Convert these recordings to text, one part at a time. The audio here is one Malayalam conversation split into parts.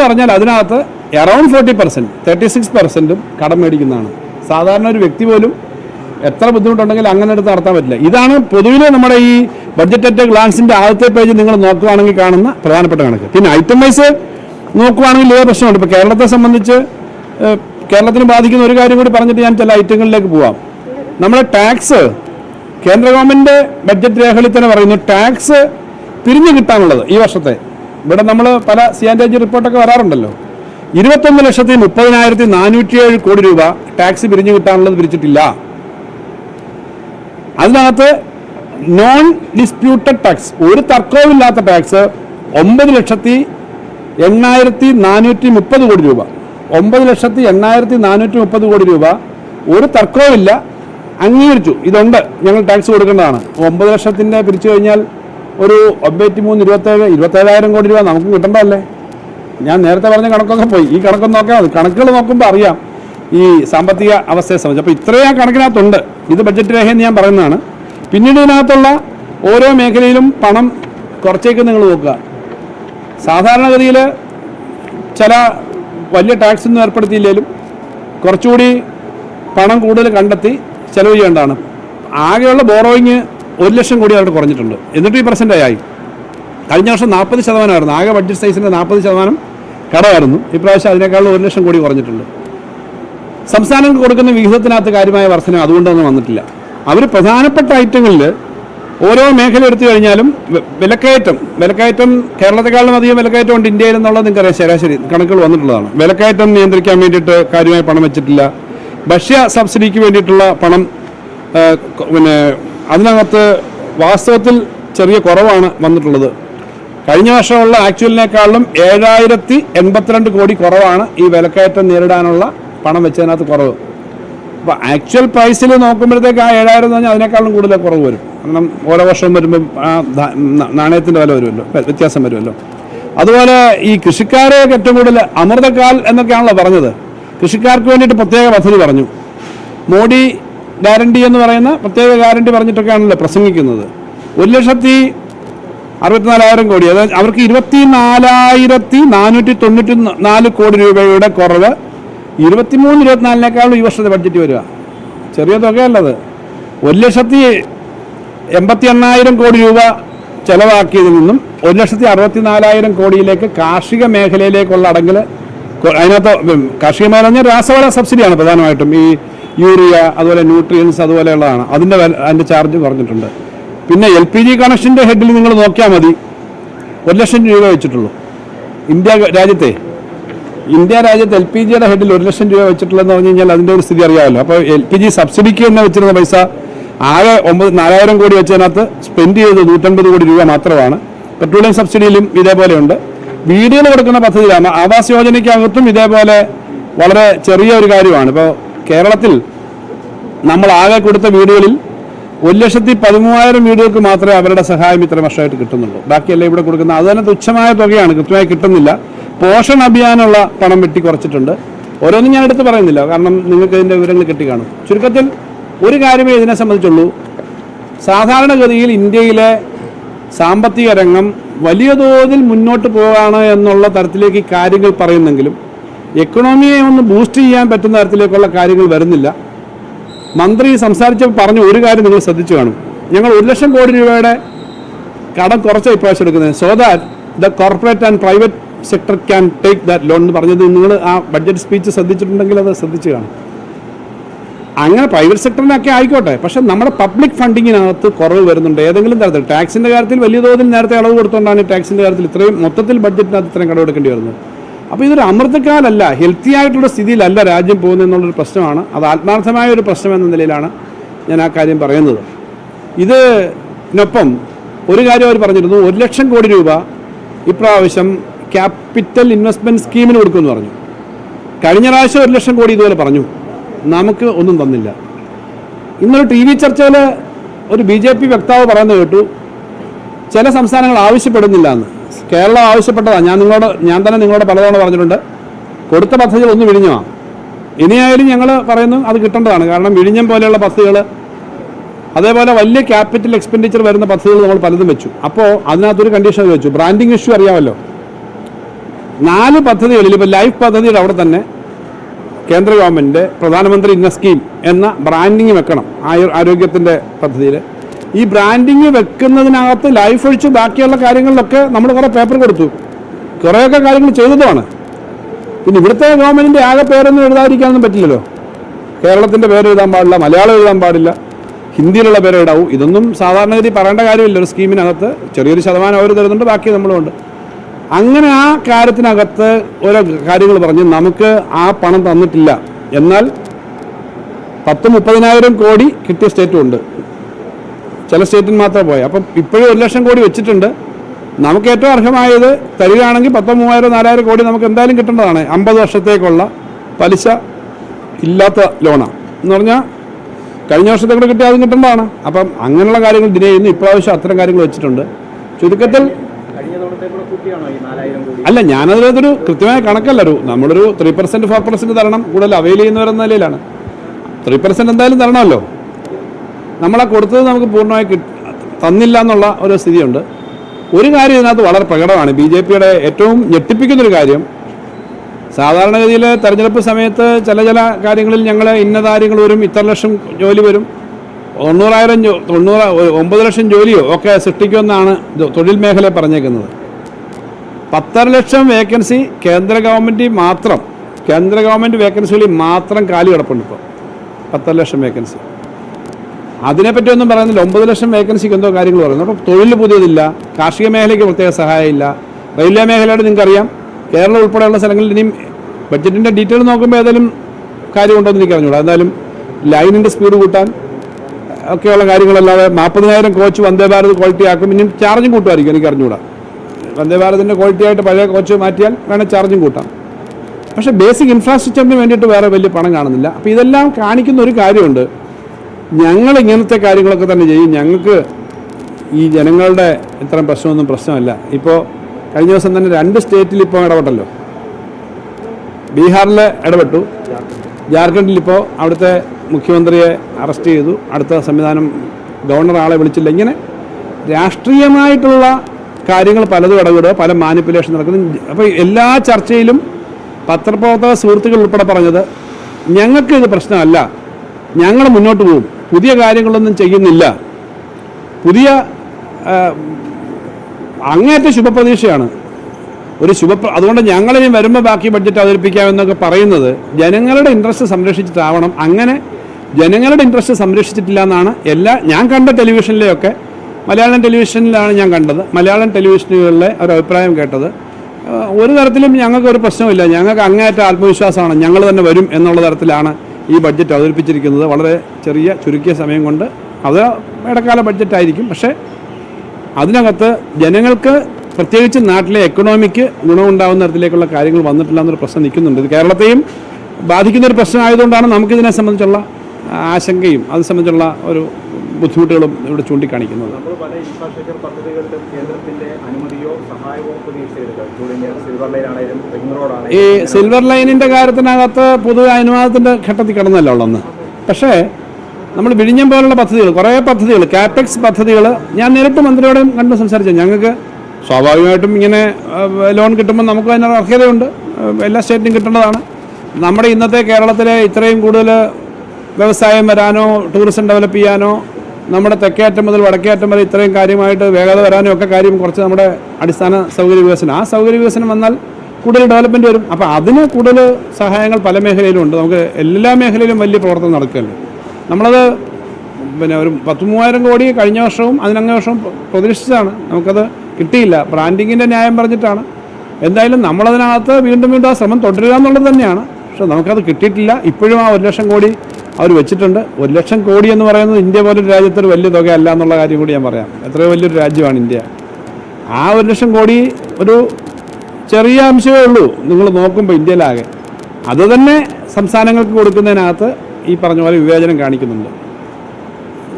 എന്ന് പറഞ്ഞാൽ അതിനകത്ത് around forty percent thirty six പെർസെന്റും കടം മേടിക്കുന്നതാണ്. സാധാരണ ഒരു വ്യക്തി പോലും എത്ര ബുദ്ധിമുട്ടുണ്ടെങ്കിൽ അങ്ങനെ എടുത്ത് നടത്താൻ പറ്റില്ല. ഇതാണ് പൊതുവിലെ നമ്മുടെ ഈ ബഡ്ജറ്റ് അറ്റ് ഗ്ലാൻസിന്റെ ആദ്യത്തെ പേജ് നിങ്ങൾ നോക്കുകയാണെങ്കിൽ കാണുന്ന പ്രധാനപ്പെട്ട കണക്ക്. പിന്നെ ഐറ്റം വൈസ് നോക്കുകയാണെങ്കിൽ ഏത് പ്രശ്നമുണ്ട്. ഇപ്പോൾ കേരളത്തെ സംബന്ധിച്ച് കേരളത്തിന് ബാധിക്കുന്ന ഒരു കാര്യം കൂടി പറഞ്ഞിട്ട് ഞാൻ ചില ഐറ്റങ്ങളിലേക്ക് പോവാം. നമ്മുടെ ടാക്സ് കേന്ദ്ര ഗവൺമെന്റ് ബഡ്ജറ്റ് രേഖകളിൽ തന്നെ പറയുന്നു ടാക്സ് പിരിഞ്ഞു കിട്ടാനുള്ളത് ഈ വർഷത്തെ. ഇവിടെ നമ്മൾ പല സി ആൻഡ് ജി റിപ്പോർട്ടൊക്കെ വരാറുണ്ടല്ലോ. ഇരുപത്തൊന്ന് ലക്ഷത്തി മുപ്പതിനായിരത്തി നാനൂറ്റിയേഴ് കോടി രൂപ ടാക്സ് പിരിഞ്ഞു കിട്ടാനുള്ളത് പിരിച്ചിട്ടില്ല. അതിനകത്ത് നോൺ ഡിസ്പ്യൂട്ടഡ് ടാക്സ് ഒരു തർക്കവുമില്ലാത്ത ടാക്സ് ഒമ്പത് ലക്ഷത്തി എണ്ണായിരത്തി നാനൂറ്റി മുപ്പത് കോടി രൂപ. ഒമ്പത് ലക്ഷത്തി എണ്ണായിരത്തി നാനൂറ്റി മുപ്പത് കോടി രൂപ ഒരു തർക്കവുമില്ല. അംഗീകരിച്ചു. ഇതുണ്ട്. ഞങ്ങൾ ടാക്സ് കൊടുക്കേണ്ടതാണ്. ഒമ്പത് ലക്ഷത്തിന്റെ പിരിച്ചു കഴിഞ്ഞാൽ ഒരു ഒമ്പത്തി മൂന്ന് ഇരുപത്തേഴ് ഇരുപത്തേഴായിരം കോടി രൂപ നമുക്ക് കിട്ടണ്ടല്ലേ ഞാൻ നേരത്തെ പറഞ്ഞ കണക്കൊക്കെ പോയി. ഈ കണക്കൊന്നും നോക്കാം കണക്കുകൾ നോക്കുമ്പോൾ അറിയാം ഈ സാമ്പത്തിക അവസ്ഥയെ സംബന്ധിച്ച്. അപ്പോൾ ഇത്രയും കണക്കിനകത്തുണ്ട്. ഇത് ബഡ്ജറ്റ് രേഖയെന്ന് ഞാൻ പറയുന്നതാണ്. പിന്നീട് ഇതിനകത്തുള്ള ഓരോ മേഖലയിലും പണം കുറച്ചേക്ക് നിങ്ങൾ നോക്കുക. സാധാരണഗതിയിൽ ചില വലിയ ടാക്സ് ഒന്നും ഏർപ്പെടുത്തിയില്ലെങ്കിലും കുറച്ചുകൂടി പണം കൂടുതൽ കണ്ടെത്തി ചെലവ് ചെയ്യേണ്ടതാണ്. ആകെയുള്ള ബോറോയിങ് ഒരു ലക്ഷം കോടി അവിടെ കുറഞ്ഞിട്ടുണ്ട്. എന്നിട്ട് ഈ പെർസെന്റ് ആയി. കഴിഞ്ഞ വർഷം നാൽപ്പത് ശതമാനമായിരുന്നു. ആകെ ബഡ്ജറ്റ് സൈസിന്റെ നാൽപ്പത് ശതമാനം കടമായിരുന്നു. ഇപ്രാവശ്യം അതിനേക്കാളും ഒരു ലക്ഷം കോടി കുറഞ്ഞിട്ടുണ്ട്. സംസ്ഥാനങ്ങൾക്ക് കൊടുക്കുന്ന വിഹിതത്തിനകത്ത് കാര്യമായ വർധന അതുകൊണ്ടൊന്നും വന്നിട്ടില്ല. അവർ പ്രധാനപ്പെട്ട ഐറ്റങ്ങളിൽ ഓരോ മേഖല എടുത്തു കഴിഞ്ഞാലും വിലക്കയറ്റം. വിലക്കയറ്റം കേരളത്തെക്കാളും അധികം വിലക്കയറ്റം ഉണ്ട് ഇന്ത്യയിൽ എന്നുള്ളത് നിങ്ങൾക്കറിയാം. ശരാശരി കണക്കുകൾ വന്നിട്ടുള്ളതാണ്. വിലക്കയറ്റം നിയന്ത്രിക്കാൻ വേണ്ടിയിട്ട് കാര്യമായി പണം വെച്ചിട്ടില്ല. ഭക്ഷ്യ സബ്സിഡിക്ക് വേണ്ടിയിട്ടുള്ള പണം പിന്നെ അതിനകത്ത് വാസ്തവത്തിൽ ചെറിയ കുറവാണ് വന്നിട്ടുള്ളത്. കഴിഞ്ഞ വർഷമുള്ള ആക്ച്വലിനേക്കാളും ഏഴായിരത്തി എൺപത്തിരണ്ട് കോടി കുറവാണ് ഈ വിലക്കയറ്റം നേരിടാനുള്ള പണം വെച്ചതിനകത്ത് കുറവ്. അപ്പോൾ ആക്ച്വൽ പ്രൈസിൽ നോക്കുമ്പോഴത്തേക്ക് ആ ഏഴായിരം എന്ന് പറഞ്ഞാൽ അതിനേക്കാളും കൂടുതൽ കുറവ് വരും. കാരണം ഓരോ വർഷവും വരുമ്പോൾ ആ നാണയത്തിന്റെ വില വരുമല്ലോ വ്യ- വ്യത്യാസം വരുമല്ലോ. അതുപോലെ ഈ കൃഷിക്കാരെ ഏറ്റവും കൂടുതൽ അമൃതക്കാൽ എന്നൊക്കെയാണല്ലോ പറഞ്ഞത്. കൃഷിക്കാർക്ക് വേണ്ടിയിട്ട് പ്രത്യേക പദ്ധതി പറഞ്ഞു. മോഡി ഗ്യാരണ്ടി എന്ന് പറയുന്ന പ്രത്യേക ഗ്യാരണ്ടി പറഞ്ഞിട്ടൊക്കെയാണല്ലോ പ്രസംഗിക്കുന്നത്. ഒരു ലക്ഷത്തി അറുപത്തിനാലായിരം കോടി അതായത് അവർക്ക് ഇരുപത്തി നാലായിരത്തി നാനൂറ്റി തൊണ്ണൂറ്റി നാല് കോടി രൂപയുടെ കുറവ് ഇരുപത്തിമൂന്ന് ഇരുപത്തിനാലിനേക്കാളും ഈ വർഷത്തെ ബഡ്ജറ്റ് വരിക. ചെറിയ തുകയല്ലത്. ഒരു ലക്ഷത്തി എൺപത്തി എണ്ണായിരം കോടി രൂപ ചെലവാക്കിയതിൽ നിന്നും ഒരു ലക്ഷത്തി അറുപത്തി നാലായിരം കോടിയിലേക്ക് കാർഷിക മേഖലയിലേക്കുള്ള അടങ്ങൽ അതിനകത്ത് കാർഷിക മേഖല രാസവള സബ്സിഡിയാണ് പ്രധാനമായിട്ടും ഈ യൂറിയ അതുപോലെ ന്യൂട്രിയൻസ് അതുപോലെയുള്ളതാണ്. അതിന്റെ അതിന്റെ ചാർജ് കുറഞ്ഞിട്ടുണ്ട്. പിന്നെ എൽ പി ജി കണക്ഷന്റെ ഹെഡിൽ നിങ്ങൾ നോക്കിയാൽ മതി. ഒരു ലക്ഷം രൂപ വെച്ചിട്ടുള്ളൂ. ഇന്ത്യ രാജ്യത്തെ. ഇന്ത്യ രാജ്യത്ത് എൽ പി ജിയുടെ ഹെഡിൽ ഒരു ലക്ഷം രൂപ വെച്ചിട്ടുള്ളതെന്ന് പറഞ്ഞു കഴിഞ്ഞാൽ അതിന്റെ ഒരു സ്ഥിതി അറിയാമല്ലോ. അപ്പോൾ എൽ പി ജി സബ്സിഡിക്ക് തന്നെ വെച്ചിരുന്ന പൈസ ആകെ ഒമ്പത് നാലായിരം കോടി വെച്ചതിനകത്ത് സ്പെൻഡ് ചെയ്തത് നൂറ്റമ്പത് കോടി രൂപ മാത്രമാണ്. പെട്രോളിയം സബ്സിഡിയിലും ഇതേപോലെയുണ്ട്. വീടുകൾ കൊടുക്കുന്ന പദ്ധതിയിലാണ്. ആവാസ് യോജനയ്ക്കകത്തും ഇതേപോലെ വളരെ ചെറിയ ഒരു കാര്യമാണ്. ഇപ്പോൾ കേരളത്തിൽ നമ്മൾ ആകെ കൊടുത്ത വീടുകളിൽ ഒരു ലക്ഷത്തി പതിമൂവായിരം വീടുകൾക്ക് മാത്രമേ അവരുടെ സഹായം ഇത്ര വർഷമായിട്ട് കിട്ടുന്നുള്ളൂ. ബാക്കിയല്ലേ ഇവിടെ കൊടുക്കുന്ന അത് തന്നെ തുച്ഛമായ തുകയാണ് കൃത്യമായി കിട്ടുന്നില്ല. പോഷൺ അഭിയാനുള്ള പണം വെട്ടി കുറച്ചിട്ടുണ്ട്. ഓരോന്നും ഞാൻ എടുത്ത് പറയുന്നില്ല കാരണം നിങ്ങൾക്ക് ഇതിന്റെ വിവരങ്ങൾ കിട്ടി കാണും. ചുരുക്കത്തിൽ ഒരു കാര്യമേ ഇതിനെ സംബന്ധിച്ചുള്ളൂ. സാധാരണഗതിയിൽ ഇന്ത്യയിലെ സാമ്പത്തിക രംഗം വലിയ തോതിൽ മുന്നോട്ട് പോവുകയാണ് എന്നുള്ള തരത്തിലേക്ക് കാര്യങ്ങൾ പറയുന്നെങ്കിലും എക്കണോമിയെ ഒന്ന് ബൂസ്റ്റ് ചെയ്യാൻ പറ്റുന്ന തരത്തിലേക്കുള്ള കാര്യങ്ങൾ വരുന്നില്ല. മന്ത്രി സംസാരിച്ചപ്പോൾ പറഞ്ഞ ഒരു കാര്യം നിങ്ങൾ ശ്രദ്ധിച്ചു കാണും. ഞങ്ങൾ ഒരു ലക്ഷം കോടി രൂപയുടെ കടം കുറച്ച് ഇപ്രാവശ്യം എടുക്കുന്നത്. So that the corporate and private sector can take that loan എന്ന് പറഞ്ഞത് നിങ്ങൾ ആ ബഡ്ജറ്റ് സ്പീച്ച് ശ്രദ്ധിച്ചിട്ടുണ്ടെങ്കിൽ അത് ശ്രദ്ധിച്ചു കാണും. അങ്ങനെ പ്രൈവറ്റ് സെക്ടറിനൊക്കെ ആയിക്കോട്ടെ. പക്ഷെ നമ്മുടെ പബ്ലിക് ഫണ്ടിങ്ങിനകത്ത് കുറവ് വരുന്നുണ്ട്. ഏതെങ്കിലും തരത്തിൽ ടാക്സിന്റെ കാര്യത്തിൽ വലിയ തോതിൽ നേരത്തെ അളവ് കൊടുത്തുകൊണ്ടാണ് ഈ ടാക്സിന്റെ കാര്യത്തിൽ ഇത്രയും മൊത്തത്തിൽ ബഡ്ജറ്റിനകത്ത് ഇത്രയും കടമെടുക്കേണ്ടി വരുന്നത്. അപ്പോൾ ഇതൊരു അമൃതക്കാലല്ല ഹെൽത്തി ആയിട്ടുള്ള സ്ഥിതിയിലല്ല രാജ്യം പോകുന്നത് എന്നുള്ളൊരു പ്രശ്നമാണ്. അത് ആത്മാർത്ഥമായ ഒരു പ്രശ്നം എന്ന നിലയിലാണ് ഞാൻ ആ കാര്യം പറയുന്നത്. ഇതിനൊപ്പം ഒരു കാര്യം അവർ പറഞ്ഞിരുന്നു ഒരു ലക്ഷം കോടി രൂപ ഇപ്രാവശ്യം ക്യാപിറ്റൽ ഇൻവെസ്റ്റ്മെന്റ് സ്കീമിന് കൊടുക്കുമെന്ന് പറഞ്ഞു. കഴിഞ്ഞ പ്രാവശ്യം ഒരു ലക്ഷം കോടി ഇതുപോലെ പറഞ്ഞു. നമുക്ക് ഒന്നും തന്നില്ല. ഇന്നൊരു ടി വി ചർച്ചയിൽ ഒരു ബി ജെ പി വക്താവ് പറയുന്നത് കേട്ടു ചില സംസ്ഥാനങ്ങൾ ആവശ്യപ്പെടുന്നില്ല എന്ന്. കേരളം ആവശ്യപ്പെട്ടതാണ്. ഞാൻ നിങ്ങളോട് ഞാൻ തന്നെ നിങ്ങളോട് പലതവണ പറഞ്ഞിട്ടുണ്ട്. കൊടുത്ത പദ്ധതികൾ ഒന്ന് വിഴിഞ്ഞമാണ് ഇനിയായാലും ഞങ്ങൾ പറയുന്നു അത് കിട്ടേണ്ടതാണ്. കാരണം വിഴിഞ്ഞം പോലെയുള്ള പദ്ധതികൾ അതേപോലെ വലിയ ക്യാപിറ്റൽ എക്സ്പെൻഡിച്ചർ വരുന്ന പദ്ധതികൾ നമ്മൾ പലതും വെച്ചു. അപ്പോൾ അതിനകത്തൊരു കണ്ടീഷൻ വെച്ചു. ബ്രാൻഡിങ് ഇഷ്യൂ അറിയാമല്ലോ. നാല് പദ്ധതികളിൽ ഇപ്പോൾ ലൈഫ് പദ്ധതിയുടെ അവിടെ തന്നെ കേന്ദ്ര ഗവൺമെന്റ് പ്രധാനമന്ത്രി ഇന്ന സ്കീം എന്ന ബ്രാൻഡിങ് വെക്കണം. ആരോഗ്യത്തിന്റെ പദ്ധതിയിൽ ഈ ബ്രാൻഡിങ് വെക്കുന്നതിനകത്ത് ലൈഫ് ഒഴിച്ച് ബാക്കിയുള്ള കാര്യങ്ങളിലൊക്കെ നമ്മൾ കുറേ പേപ്പർ കൊടുത്തു. കുറേയൊക്കെ കാര്യങ്ങൾ ചെയ്തതുമാണ്. പിന്നെ ഇവിടുത്തെ ഗവൺമെന്റിന്റെ ആകെ പേരൊന്നും എഴുതാതിരിക്കാനൊന്നും പറ്റില്ലല്ലോ. കേരളത്തിന്റെ പേര് എഴുതാൻ പാടില്ല മലയാളം എഴുതാൻ പാടില്ല ഹിന്ദിയിലുള്ള പേര് എഴുതാവും. ഇതൊന്നും സാധാരണഗതി പറയേണ്ട കാര്യമില്ല. ഒരു സ്കീമിനകത്ത് ചെറിയൊരു ശതമാനം അവർ തരുന്നുണ്ട് ബാക്കി നമ്മളുണ്ട് അങ്ങനെ ആ കാര്യത്തിനകത്ത് ഓരോ കാര്യങ്ങൾ പറഞ്ഞ് നമുക്ക് ആ പണം തന്നിട്ടില്ല. എന്നാൽ പത്ത് മുപ്പതിനായിരം കോടി കിട്ടിയ സ്റ്റേറ്റും ഉണ്ട്. ചില സ്റ്റേറ്റിൽ മാത്രമേ പോയത് അപ്പം ഇപ്പോഴും ഒരു ലക്ഷം കോടി വെച്ചിട്ടുണ്ട്. നമുക്ക് ഏറ്റവും അർഹമായത് തരികയാണെങ്കിൽ പത്തോ മൂവായിരം നാലായിരം കോടി നമുക്ക് എന്തായാലും കിട്ടേണ്ടതാണ്. അമ്പത് വർഷത്തേക്കുള്ള പലിശ ഇല്ലാത്ത ലോണാണ് എന്ന് പറഞ്ഞാൽ കഴിഞ്ഞ വർഷത്തെ കൂടെ കിട്ടിയാൽ അതും കിട്ടേണ്ടതാണ്. അപ്പം അങ്ങനെയുള്ള കാര്യങ്ങൾ ഡിലേ ചെയ്യുന്നു. ഇപ്രാവശ്യം അത്തരം കാര്യങ്ങൾ വെച്ചിട്ടുണ്ട്. ചുരുക്കത്തിൽ അല്ല ഞാനതിനകത്തൊരു കൃത്യമായ കണക്കല്ല. ഒരു നമ്മളൊരു ത്രീ പെർസെന്റ് ഫോർ പെർസെന്റ് തരണം കൂടുതൽ അവൈൽ ചെയ്യുന്നവരെന്ന നിലയിലാണ്. ത്രീ പെർസെന്റ് എന്തായാലും തരണമല്ലോ. നമ്മളാ കൊടുത്തത് നമുക്ക് പൂർണമായി തന്നില്ല എന്നുള്ള ഒരു സ്ഥിതിയുണ്ട്. ഒരു കാര്യം ഇതിനകത്ത് വളരെ പ്രകടമാണ്. ബി ജെ പിയുടെ ഏറ്റവും ഞെട്ടിപ്പിക്കുന്നൊരു കാര്യം സാധാരണഗതിയിൽ തെരഞ്ഞെടുപ്പ് സമയത്ത് ചില ചില കാര്യങ്ങളിൽ ഞങ്ങൾ ഇന്ന കാര്യങ്ങൾ വരും ഇത്ര ലക്ഷം ജോലി വരും. തൊണ്ണൂറായിരം തൊണ്ണൂറ് ഒമ്പത് ലക്ഷം ജോലിയോ ഒക്കെ സൃഷ്ടിക്കുമെന്നാണ് തൊഴിൽ മേഖല പറഞ്ഞേക്കുന്നത്. പത്തര ലക്ഷം വേക്കൻസി കേന്ദ്ര ഗവൺമെന്റ് മാത്രം കേന്ദ്ര ഗവൺമെന്റ് വേക്കൻസികളിൽ മാത്രം കാലി കിടപ്പുണ്ട് ഇപ്പോൾ പത്തര ലക്ഷം വേക്കൻസി. അതിനെപ്പറ്റി ഒന്നും പറയുന്നില്ല. ഒമ്പത് ലക്ഷം വേക്കൻസിക്ക് എന്തോ കാര്യങ്ങൾ പറയുന്നു. അപ്പോൾ തൊഴിൽ പുതിയതില്ല. കാർഷിക മേഖലയ്ക്ക് പ്രത്യേക സഹായമില്ല. റെയിൽവേ മേഖലയുടെ നിങ്ങൾക്കറിയാം. കേരളം ഉൾപ്പെടെയുള്ള സ്ഥലങ്ങളിൽ ഇനിയും ബഡ്ജറ്റിന്റെ ഡീറ്റെയിൽ നോക്കുമ്പോൾ ഏതെങ്കിലും കാര്യമുണ്ടോ എന്ന് എനിക്ക് അറിഞ്ഞൂടാ. എന്തായാലും ലൈനിന്റെ സ്പീഡ് കൂട്ടാൻ ഒക്കെയുള്ള കാര്യങ്ങളല്ലാതെ നാൽപ്പതിനായിരം കോച്ച് വന്ദേ ഭാരത് ക്വാളിറ്റി ആക്കും. ഇനിയും ചാർജും കൂട്ടുമായിരിക്കും. എനിക്ക് അറിഞ്ഞൂടാ. വന്ദേ ഭാരതിന്റെ ക്വാളിറ്റി ആയിട്ട് പഴയ കോച്ച് മാറ്റിയാൽ വേണേൽ ചാർജും കൂട്ടാം. പക്ഷേ ബേസിക് ഇൻഫ്രാസ്ട്രക്ചറിന് വേണ്ടിയിട്ട് വേറെ വലിയ പണം കാണുന്നില്ല. അപ്പോൾ ഇതെല്ലാം കാണിക്കുന്ന ഒരു കാര്യമുണ്ട്. ഞങ്ങൾ ഇങ്ങനത്തെ കാര്യങ്ങളൊക്കെ തന്നെ ചെയ്യും. ഞങ്ങൾക്ക് ഈ ജനങ്ങളുടെ ഇത്തരം പ്രശ്നമൊന്നും പ്രശ്നമല്ല. ഇപ്പോൾ കഴിഞ്ഞ ദിവസം തന്നെ രണ്ട് സ്റ്റേറ്റിൽ ഇപ്പോൾ ഇടപെട്ടല്ലോ. ബീഹാറിൽ ഇടപെട്ടു. ജാർഖണ്ഡിൽ ഇപ്പോൾ അവിടുത്തെ മുഖ്യമന്ത്രിയെ അറസ്റ്റ് ചെയ്തു. അടുത്ത സംവിധാനം ഗവർണർ ആളെ വിളിച്ചില്ല. ഇങ്ങനെ രാഷ്ട്രീയമായിട്ടുള്ള കാര്യങ്ങൾ പലതും ഇടപെടുക പല മാനിപ്പുലേഷൻ നടക്കുന്നു. അപ്പോൾ എല്ലാ ചർച്ചയിലും പത്രപ്രവർത്തക സുഹൃത്തുക്കൾ ഉൾപ്പെടെ പറഞ്ഞത് ഞങ്ങൾക്ക് ഇത് പ്രശ്നമല്ല. ഞങ്ങൾ മുന്നോട്ട് പോകും. പുതിയ കാര്യങ്ങളൊന്നും ചെയ്യുന്നില്ല. പുതിയ അങ്ങേറ്റ ശുഭപ്രതീക്ഷയാണ്. ഒരു ശുഭ അതുകൊണ്ട് ഞങ്ങളിനി വരുമ്പോൾ ബാക്കി ബഡ്ജറ്റ് അവതരിപ്പിക്കാമെന്നൊക്കെ പറയുന്നത് ജനങ്ങളുടെ ഇൻട്രസ്റ്റ് സംരക്ഷിച്ചിട്ടാവണം. അങ്ങനെ ജനങ്ങളുടെ ഇൻട്രസ്റ്റ് സംരക്ഷിച്ചിട്ടില്ല എന്നാണ് എല്ലാ ഞാൻ കണ്ട ടെലിവിഷനിലെയൊക്കെ മലയാളം ടെലിവിഷനിലാണ് ഞാൻ കണ്ടത്. മലയാളം ടെലിവിഷനുകളിലെ ഒരു അഭിപ്രായം കേട്ടത്. ഒരു തരത്തിലും ഞങ്ങൾക്ക് ഒരു പ്രശ്നമില്ല ഞങ്ങൾക്ക് അങ്ങേയറ്റ ആത്മവിശ്വാസമാണ് ഞങ്ങൾ തന്നെ വരും എന്നുള്ള തരത്തിലാണ് ഈ ബഡ്ജറ്റ് അവതരിപ്പിച്ചിരിക്കുന്നത് വളരെ ചെറിയ ചുരുക്കിയ സമയം കൊണ്ട് അത് ഇടക്കാല ബഡ്ജറ്റായിരിക്കും. പക്ഷേ അതിനകത്ത് ജനങ്ങൾക്ക് പ്രത്യേകിച്ച് നാട്ടിലെ എക്കണോമിക്ക് ഗുണമുണ്ടാകുന്ന തരത്തിലേക്കുള്ള കാര്യങ്ങൾ വന്നിട്ടില്ല എന്നൊരു പ്രശ്നം നിൽക്കുന്നുണ്ട്. ഇത് കേരളത്തെയും ബാധിക്കുന്ന ഒരു പ്രശ്നമായതുകൊണ്ടാണ് നമുക്കിതിനെ സംബന്ധിച്ചുള്ള ആശങ്കയും അത് സംബന്ധിച്ചുള്ള ഒരു ബുദ്ധിമുട്ടുകളും ഇവിടെ ചൂണ്ടിക്കാണിക്കുന്നത്. ഈ സിൽവർ ലൈനിന്റെ കാര്യത്തിനകത്ത് പൊതു അനുവാദത്തിന്റെ ഘട്ടത്തിൽ കിടന്നല്ലോ ഉള്ളന്ന് പക്ഷേ നമ്മൾ വിഴിഞ്ഞം പോലുള്ള പദ്ധതികൾ കുറേ പദ്ധതികൾ ക്യാപെക്സ് പദ്ധതികൾ ഞാൻ നേരിട്ട് മന്ത്രിയോടും കണ്ട് സംസാരിച്ചു. ഞങ്ങൾക്ക് സ്വാഭാവികമായിട്ടും ഇങ്ങനെ ലോൺ കിട്ടുമ്പോൾ നമുക്ക് അതിന് അർഹതയുണ്ട്. എല്ലാ സ്റ്റേറ്റിനും കിട്ടേണ്ടതാണ്. നമ്മുടെ ഇന്നത്തെ കേരളത്തിലെ ഇത്രയും കൂടുതൽ വ്യവസായം വരാനോ ടൂറിസം ഡെവലപ്പ് ചെയ്യാനോ നമ്മുടെ തെക്കേറ്റം മുതൽ വടക്കേറ്റം വരെ ഇത്രയും കാര്യമായിട്ട് വേഗത വരാനും ഒക്കെ കാര്യം കുറച്ച് നമ്മുടെ അടിസ്ഥാന സൗകര്യ വികസനം. ആ സൗകര്യ വികസനം വന്നാൽ കൂടുതൽ ഡെവലപ്മെന്റ് വരും. അപ്പോൾ അതിന് കൂടുതൽ സഹായങ്ങൾ പല മേഖലയിലും ഉണ്ട്. നമുക്ക് എല്ലാ മേഖലയിലും വലിയ പ്രവർത്തനം നടക്കുകയല്ലേ? നമ്മളത് പിന്നെ ഒരു പത്ത് മൂവായിരം കോടി കഴിഞ്ഞ വർഷവും അതിനങ്ങേ വർഷവും പ്ര- പ്രതീക്ഷിച്ചതാണ്. നമുക്കത് കിട്ടിയില്ല. ബ്രാൻഡിങ്ങിന്റെ ന്യായം പറഞ്ഞിട്ടാണ്. എന്തായാലും നമ്മളതിനകത്ത് വീണ്ടും വീണ്ടും ആ ശ്രമം തുടരുക എന്നുള്ളത് തന്നെയാണ്. പക്ഷെ നമുക്കത് കിട്ടിയിട്ടില്ല. ഇപ്പോഴും ആ ഒരു ലക്ഷം കോടി അവർ വെച്ചിട്ടുണ്ട്. ഒരു ലക്ഷം കോടി എന്ന് പറയുന്നത് ഇന്ത്യ പോലൊരു രാജ്യത്തൊരു വലിയ തുകയല്ല എന്നുള്ള കാര്യം കൂടി ഞാൻ പറയാം. എത്രയോ വലിയൊരു രാജ്യമാണ് ഇന്ത്യ. ആ ഒരു ലക്ഷം കോടി ഒരു ചെറിയ അംശമേ ഉള്ളൂ. നിങ്ങൾ നോക്കുമ്പോൾ ഇന്ത്യയിലാകെ. അത് തന്നെ സംസ്ഥാനങ്ങൾക്ക് കൊടുക്കുന്നതിനകത്ത് ഈ പറഞ്ഞ പോലെ വിവേചനം കാണിക്കുന്നുണ്ട്.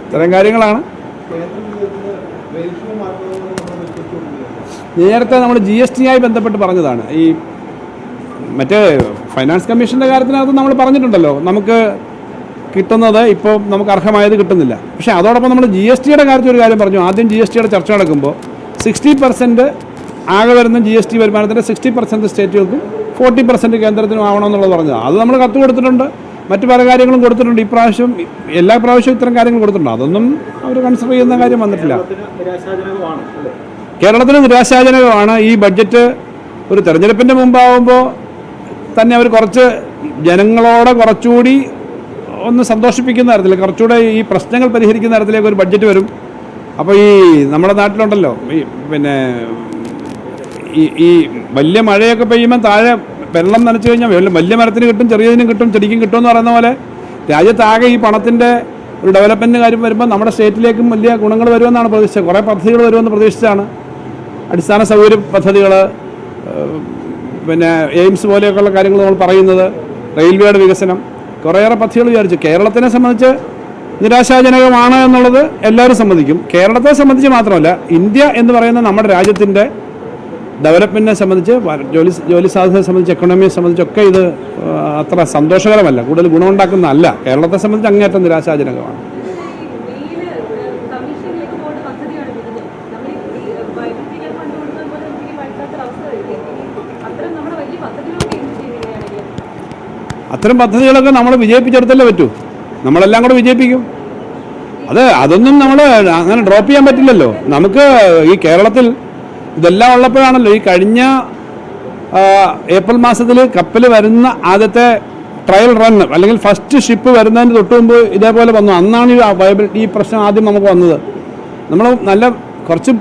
ഇത്തരം കാര്യങ്ങളാണ്. നേരത്തെ നമ്മൾ ജി എസ് ടി ആയി ബന്ധപ്പെട്ട് പറഞ്ഞതാണ്. ഈ മറ്റേ ഫൈനാൻസ് കമ്മീഷന്റെ കാര്യത്തിനകത്ത് നമ്മൾ പറഞ്ഞിട്ടുണ്ടല്ലോ. നമുക്ക് കിട്ടുന്നത് ഇപ്പോൾ നമുക്ക് അർഹമായത് കിട്ടുന്നില്ല. പക്ഷേ അതോടൊപ്പം നമ്മൾ ജി എസ് ടിയുടെ കാര്യത്തിൽ ഒരു കാര്യം പറഞ്ഞു. ആദ്യം ജി എസ് ടിയുടെ ചർച്ച നടക്കുമ്പോൾ സിക്സ്റ്റി പെർസെന്റ് ആകെ വരുന്ന ജി എസ് ടി വരുമാനത്തിന്റെ സിക്സ്റ്റി പെർസെന്റ് സ്റ്റേറ്റുകൾക്കും ഫോർട്ടി പെർസെന്റ് കേന്ദ്രത്തിനും ആവണമെന്നുള്ളത് പറഞ്ഞത്. അത് നമ്മൾ കത്ത് കൊടുത്തിട്ടുണ്ട്. മറ്റു പല കാര്യങ്ങളും കൊടുത്തിട്ടുണ്ട്. ഇപ്രാവശ്യം എല്ലാ പ്രാവശ്യവും ഇത്തരം കാര്യങ്ങൾ കൊടുത്തിട്ടുണ്ട്. അതൊന്നും അവർ കൺസിഡർ ചെയ്യുന്ന കാര്യം വന്നിട്ടില്ല. കേരളത്തിന് നിരാശാജനകമാണ് ഈ ബഡ്ജറ്റ് ഒരു തെരഞ്ഞെടുപ്പിന്റെ മുമ്പാവുമ്പോൾ തന്നെ അവർ കുറച്ച് ജനങ്ങളോടെ കുറച്ചുകൂടി ഒന്ന് സന്തോഷിപ്പിക്കുന്ന തരത്തിൽ കുറച്ചുകൂടെ ഈ പ്രശ്നങ്ങൾ പരിഹരിക്കുന്ന തരത്തിലേക്ക് ഒരു ബഡ്ജറ്റ് വരും. അപ്പോൾ ഈ നമ്മുടെ നാട്ടിലുണ്ടല്ലോ ഈ പിന്നെ ഈ ഈ വലിയ മഴയൊക്കെ പെയ്യുമ്പോൾ താഴെ വെള്ളം നനച്ചു കഴിഞ്ഞാൽ വലിയ- മരത്തിന് കിട്ടും ചെറിയതിനും കിട്ടും ചെടിക്കും കിട്ടും എന്ന് പറയുന്ന പോലെ രാജ്യത്താകെ ഈ പണത്തിന്റെ ഒരു ഡെവലപ്മെന്റ് കാര്യം വരുമ്പോൾ നമ്മുടെ സ്റ്റേറ്റിലേക്കും വലിയ ഗുണങ്ങൾ വരുമെന്നാണ് പ്രതീക്ഷിച്ചത്. കുറേ പദ്ധതികൾ വരുമെന്ന് പ്രതീക്ഷിച്ചാണ് അടിസ്ഥാന സൗകര്യ പദ്ധതികൾ പിന്നെ എയിംസ് പോലെയൊക്കെയുള്ള കാര്യങ്ങൾ നമ്മൾ പറയുന്നത് റെയിൽവേയുടെ വികസനം കുറേയേറെ പദ്ധതികൾ വിചാരിച്ചു. കേരളത്തിനെ സംബന്ധിച്ച് നിരാശാജനകമാണ് എന്നുള്ളത് എല്ലാവരും സമ്മതിക്കും. കേരളത്തെ സംബന്ധിച്ച് മാത്രമല്ല ഇന്ത്യ എന്ന് പറയുന്ന നമ്മുടെ രാജ്യത്തിന്റെ ഡെവലപ്മെന്റിനെ സംബന്ധിച്ച് ജോലി ജോലി സാധ്യതയെ സംബന്ധിച്ച് എക്കണോമിയെ സംബന്ധിച്ചൊക്കെ ഇത് അത്ര സന്തോഷകരമല്ല. കൂടുതൽ ഗുണമുണ്ടാക്കുന്നതല്ല. കേരളത്തെ സംബന്ധിച്ച് അങ്ങേയറ്റം നിരാശാജനകമാണ് മെയിൽ കമ്മീഷനിലേക്ക് പോകുന്ന പദ്ധതിയാണ് വിരുദ്ധം നമ്മൾ ഈ വൈദ്യുതികൾ ഫണ്ട് കൊടുക്കുന്ന പോലെ നമുക്ക് ഇനി പറ്റാത്തൊരവസ്ഥ വരില്ലേ ഇനി അത്തരം നമ്മുടെ വലിയ പദ്ധതികളൊക്കെ എന്ത് ചെയ്യുകയാണെങ്കിൽ അത്തരം പദ്ധതികളൊക്കെ നമ്മൾ വിജയിപ്പിച്ചെടുത്തല്ലേ പറ്റൂ? നമ്മളെല്ലാം കൂടെ വിജയിപ്പിക്കും. അത് അതൊന്നും നമ്മൾ അങ്ങനെ ഡ്രോപ്പ് ചെയ്യാൻ പറ്റില്ലല്ലോ. നമുക്ക് ഈ കേരളത്തിൽ ഇതെല്ലാം ഉള്ളപ്പോഴാണല്ലോ ഈ കഴിഞ്ഞ ഏപ്രിൽ മാസത്തിൽ കപ്പൽ വരുന്ന ആദ്യത്തെ ട്രയൽ റൺ അല്ലെങ്കിൽ ഫസ്റ്റ് ഷിപ്പ് വരുന്നതിന് തൊട്ട് മുമ്പ് ഇതേപോലെ വന്നു. അന്നാണ് ഈ വയബിലിറ്റി ഈ പ്രശ്നം ആദ്യം നമുക്ക് വന്നത്. നമ്മൾ നല്ല കുറച്ച്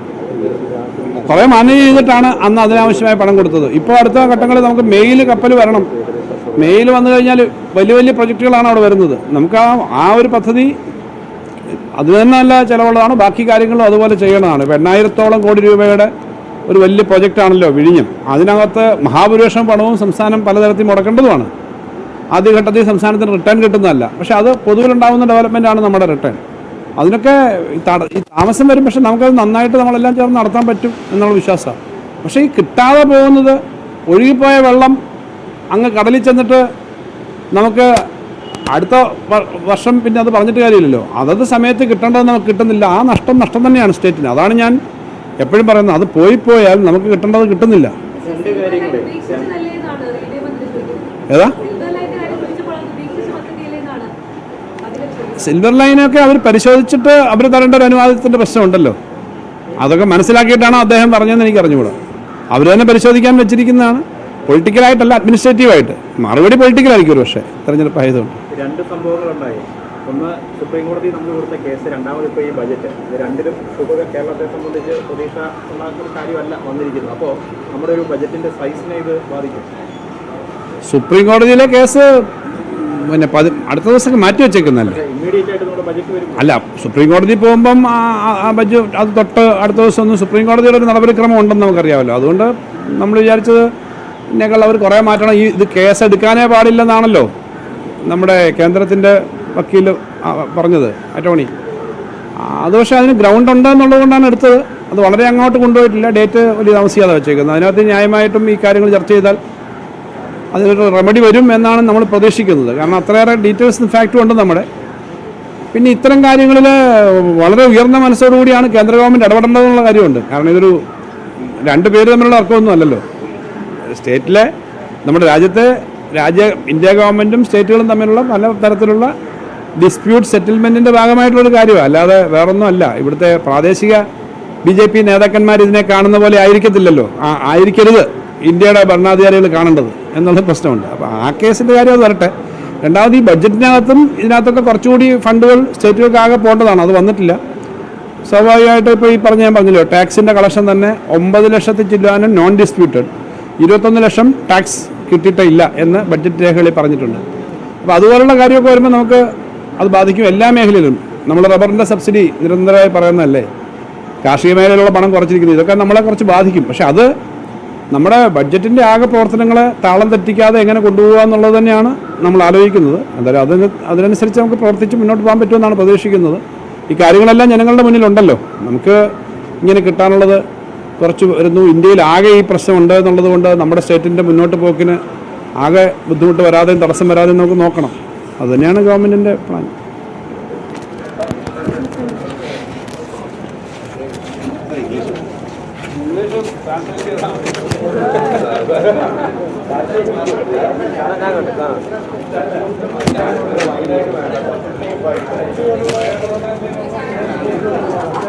കുറേ മാനേജ് ചെയ്തിട്ടാണ് അന്ന് അതിനാവശ്യമായ പണം കൊടുത്തത്. ഇപ്പോൾ അടുത്ത ഘട്ടങ്ങളിൽ നമുക്ക് മെയിൽ കപ്പൽ വരണം. മെയിൽ വന്നു കഴിഞ്ഞാൽ വലിയ വലിയ പ്രൊജക്റ്റുകളാണ് അവിടെ വരുന്നത്. നമുക്ക് ആ ആ ഒരു പദ്ധതി അത് തന്നെ നല്ല ചിലവുള്ളതാണ്. ബാക്കി കാര്യങ്ങളും അതുപോലെ ചെയ്യണതാണ്. ഇപ്പോൾ എണ്ണായിരത്തോളം കോടി രൂപയുടെ ഒരു വലിയ പ്രൊജക്റ്റാണല്ലോ വിഴിഞ്ഞം. അതിനകത്ത് മഹാഭൂരിപക്ഷം പണവും സംസ്ഥാനം പലതരത്തിൽ മുടക്കേണ്ടതുമാണ്. ആദ്യഘട്ടത്തിൽ സംസ്ഥാനത്തിന് റിട്ടേൺ കിട്ടുന്നതല്ല. പക്ഷേ അത് പൊതുവിലുണ്ടാകുന്ന ഡെവലപ്മെന്റ് ആണ് നമ്മുടെ റിട്ടേൺ അതിനൊക്കെ ഈ താമസം വരും. പക്ഷെ നമുക്കത് നന്നായിട്ട് നമ്മളെല്ലാം ചേർന്ന് നടത്താൻ പറ്റും എന്നുള്ള വിശ്വാസമാണ്. പക്ഷേ ഈ കിട്ടാതെ പോകുന്നത് ഒഴുകിപ്പോയ വെള്ളം അങ്ങ് കടലിൽ ചെന്നിട്ട് നമുക്ക് അടുത്ത വർഷം പിന്നെ അത് പറഞ്ഞിട്ട് കാര്യമില്ലല്ലോ. അതത് സമയത്ത് കിട്ടേണ്ടത് നമുക്ക് കിട്ടുന്നില്ല. ആ നഷ്ടം നഷ്ടം തന്നെയാണ് സ്റ്റേറ്റിന്. അതാണ് ഞാൻ എപ്പോഴും പറയുന്നത്. അത് പോയി പോയാൽ നമുക്ക് കിട്ടേണ്ടത് കിട്ടുന്നില്ല. ഏതാ? സിൽവർ ലൈനൊക്കെ അവർ പരിശോധിച്ചിട്ട് അവർ തരേണ്ട ഒരു അനുവാദത്തിന്റെ പ്രശ്നമുണ്ടല്ലോ. അതൊക്കെ മനസ്സിലാക്കിയിട്ടാണ് അദ്ദേഹം പറഞ്ഞതെന്ന് എനിക്ക് അറിഞ്ഞുകൂടാ അവർ തന്നെ പരിശോധിക്കാൻ വെച്ചിരിക്കുന്നതാണ്. പൊളിറ്റിക്കലായിട്ടല്ല അഡ്മിനിസ്ട്രേറ്റീവായിട്ട് മറുപടി പൊളിറ്റിക്കലായിരിക്കും ഒരു പക്ഷേ. തെരഞ്ഞെടുപ്പ് ആയതുകൊണ്ട്. രണ്ട് സംഭവങ്ങളുണ്ടായി. ഒന്ന് സുപ്രീം കോടതി നമ്മൾ കൊടുത്ത കേസ് രണ്ടാമത് ഇപ്പോൾ ഈ ബജറ്റ് ഇത് രണ്ടിലും സുഖ കേരളത്തെ സംബന്ധിച്ച് പ്രതീക്ഷ ഉണ്ടാക്കുന്ന കാര്യമല്ല വന്നിരിക്കുന്നത്. അപ്പോൾ നമ്മുടെ ഒരു ബജറ്റിന്റെ സൈസിനെ ഇത് ബാധിക്കും. സുപ്രീം കോടതിയിലെ കേസ് പിന്നെ പതി അടുത്ത ദിവസം മാറ്റി വെച്ചേക്കുന്നല്ലേ? ബജറ്റ് അല്ല സുപ്രീം കോടതി പോകുമ്പം ആ- ബഡ്ജറ്റ് അത് തൊട്ട് അടുത്ത ദിവസം ഒന്നും സുപ്രീം കോടതിയുടെ ഒരു നടപടിക്രമം ഉണ്ടെന്ന് നമുക്കറിയാമല്ലോ. അതുകൊണ്ട് നമ്മൾ വിചാരിച്ചത് ഇതിനേക്കാൾ അവർ കുറേ മാറ്റണം. ഈ ഇത് കേസ് എടുക്കാനേ പാടില്ലെന്നാണല്ലോ നമ്മുടെ കേന്ദ്രത്തിന്റെ വക്കീൽ പറഞ്ഞത് അറ്റോണി അത് പക്ഷേ അതിന് ഗ്രൗണ്ട് ഉണ്ട് കൊണ്ടാണ് എടുത്തത്. അത് വളരെ അങ്ങോട്ട് കൊണ്ടുപോയിട്ടില്ല. ഡേറ്റ് വലിയ താമസിയാതെ വെച്ചേക്കുന്നത്. അതിനകത്ത് ന്യായമായിട്ടും ഈ കാര്യങ്ങൾ ചർച്ച ചെയ്താൽ അതിനൊരു റെമഡി വരും എന്നാണ് നമ്മൾ പ്രതീക്ഷിക്കുന്നത്. കാരണം അത്രയേറെ ഡീറ്റെയിൽസ് ഫാക്റ്റും ഉണ്ട് നമ്മുടെ. പിന്നെ ഇത്തരം കാര്യങ്ങളിൽ വളരെ ഉയർന്ന മനസ്സോടുകൂടിയാണ് കേന്ദ്ര ഗവൺമെന്റ് ഇടപെടേണ്ടതെന്നുള്ള കാര്യമുണ്ട്. കാരണം ഇതൊരു രണ്ട് പേര് തമ്മിലുള്ള അർക്കമൊന്നും അല്ലല്ലോ. സ്റ്റേറ്റിലെ നമ്മുടെ രാജ്യത്തെ രാജ്യ ഇന്ത്യ ഗവൺമെന്റും സ്റ്റേറ്റുകളും തമ്മിലുള്ള പല തരത്തിലുള്ള ഡിസ്പ്യൂട്ട് സെറ്റിൽമെന്റിന്റെ ഭാഗമായിട്ടുള്ളൊരു കാര്യമാണ്. അല്ലാതെ വേറൊന്നും അല്ല. ഇവിടുത്തെ പ്രാദേശിക ബി ജെ പി നേതാക്കന്മാർ ഇതിനെ കാണുന്ന പോലെ ആയിരിക്കത്തില്ലല്ലോ. ആയിരിക്കരുത്. ഇന്ത്യയുടെ ഭരണാധികാരികൾ കാണേണ്ടത് എന്നുള്ള പ്രശ്നമുണ്ട്. അപ്പോൾ ആ കേസിന്റെ കാര്യം അത് വരട്ടെ. രണ്ടാമത് ഈ ബഡ്ജറ്റിനകത്തും ഇതിനകത്തൊക്കെ കുറച്ചുകൂടി ഫണ്ടുകൾ സ്റ്റേറ്റുകൾക്കാകെ പോകേണ്ടതാണ്. അത് വന്നിട്ടില്ല. സ്വാഭാവികമായിട്ടും ഇപ്പോൾ ഈ പറഞ്ഞ ഞാൻ പറഞ്ഞല്ലോ ടാക്സിന്റെ കളക്ഷൻ തന്നെ ഒമ്പത് ലക്ഷത്തി ചില്ലാനും നോൺ ഡിസ്പ്യൂട്ടഡ് ഇരുപത്തൊന്ന് ലക്ഷം ടാക്സ് കിട്ടിയിട്ടില്ല എന്ന് ബഡ്ജറ്റ് രേഖകളിൽ പറഞ്ഞിട്ടുണ്ട്. അപ്പോൾ അതുപോലുള്ള കാര്യമൊക്കെ വരുമ്പോൾ നമുക്ക് അത് ബാധിക്കും എല്ലാ മേഖലയിലും. നമ്മൾ റബ്ബറിന്റെ സബ്സിഡി നിരന്തരമായി പറയുന്നതല്ലേ? കാർഷിക മേഖലയിലുള്ള പണം കുറച്ചിരിക്കുന്നത് ഇതൊക്കെ നമ്മളെ കുറച്ച് ബാധിക്കും. പക്ഷെ അത് നമ്മുടെ ബഡ്ജറ്റിന്റെ ആകെ പ്രവർത്തനങ്ങളെ താളം തെറ്റിക്കാതെ എങ്ങനെ കൊണ്ടുപോകുക എന്നുള്ളത് തന്നെയാണ് നമ്മൾ ആലോചിക്കുന്നത്. എന്തായാലും അതിന് അതിനനുസരിച്ച് നമുക്ക് പ്രവർത്തിച്ച് മുന്നോട്ട് പോകാൻ പറ്റുമെന്നാണ് പ്രതീക്ഷിക്കുന്നത്. ഈ കാര്യങ്ങളെല്ലാം ജനങ്ങളുടെ മുന്നിലുണ്ടല്ലോ. നമുക്ക് ഇങ്ങനെ കിട്ടാനുള്ളത് കുറച്ച് വരുന്നു. ഇന്ത്യയിൽ ആകെ ഈ പ്രശ്നമുണ്ട് എന്നുള്ളത് കൊണ്ട് നമ്മുടെ സ്റ്റേറ്റിന്റെ മുന്നോട്ട് പോക്കിന് ആകെ ബുദ്ധിമുട്ട് വരാതെയും തടസ്സം വരാതെയും നമുക്ക് നോക്കണം. അതുതന്നെയാണ് ഗവൺമെന്റിന്റെ പ്ലാൻ. Thank കണ്ടു